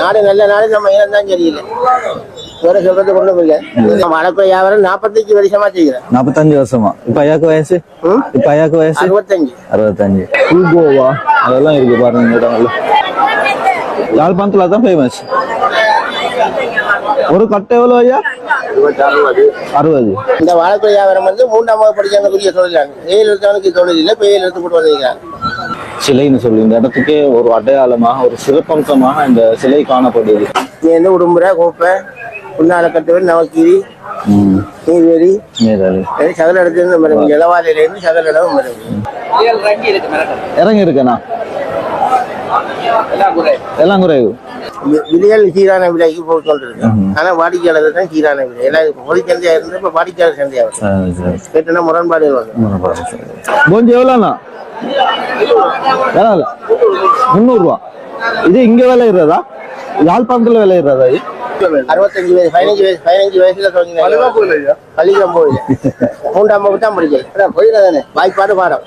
நாடு நல்ல நாடு நம்ம இனம் தான் சரியில்லை. வேற சொல்றது கொண்டு இல்லை. நம்ம அடக்க வியாபாரம் நாற்பத்தஞ்சு வருஷமா செய்கிறேன் நாற்பத்தஞ்சு வருஷமா? இப்ப ஐயாக்கு வயசு? இப்ப ஐயாக்கு வயசு? அறுபத்தஞ்சு. அறுபத்தஞ்சு. பூகோவா அதெல்லாம் இருக்கு பாருங்க இடங்கள்ல. யாழ்ப்பாணத்துல தான் ஃபேமஸ் ஒரு கட்டை எவ்வளோ ஐயா? அறுபது. இந்த வாழைப்பழ வியாபாரம் வந்து மூன்றாம் வகுப்பு படிச்சவங்களுக்குரிய தொழிலாங்க ஏழு எழுத்தவனுக்கு தொழில் இல்லை இப்போ ஏழு எழுத்து போட்டு வந்திருக்கிறாங்க சிலைன்னு சொல்லி இந்த இடத்துக்கே ஒரு அடையாளமாக ஒரு சிறப்பம்சமாக இந்த சிலை காணப்படுது நீ வந்து உடும்புரை கோப்பை. புன்னால கட்டுவன் நவக்கீரி. நீர்வேலி. இது சகல இடத்துல மரம் இளவாலையிலேருந்து சகல இடம் மரம் இறங்கி இருக்கேண்ணா எல்லாம் குறைவு விலைகள் சீரான விலைக்கு போட்டு கொண்டிருக்கு ஆனா வாடிக்கையாளர் தான் சீரான விலை. எல்லாம் பொது சந்தையா இருந்து இப்ப வாடிக்கையாளர் சந்தையா. கேட்டுனா முரண்பாடு வருவாங்க போஞ்சி எவ்வளோண்ணா வேலை முந்நூறுரூவா இது இங்க விளையிறதா? யாழ்ப்பாணத்துல விளையிறதா இது? அறுபத்தஞ்சு வயசு பதினஞ்சு வயசு பதினஞ்சு வயசுல தொடங்கினாங்க பள்ளிக்கூடம் போயில மூன்றாம் வகுப்பு தான் போயில தானே வாய்ப்பாடு பாடம்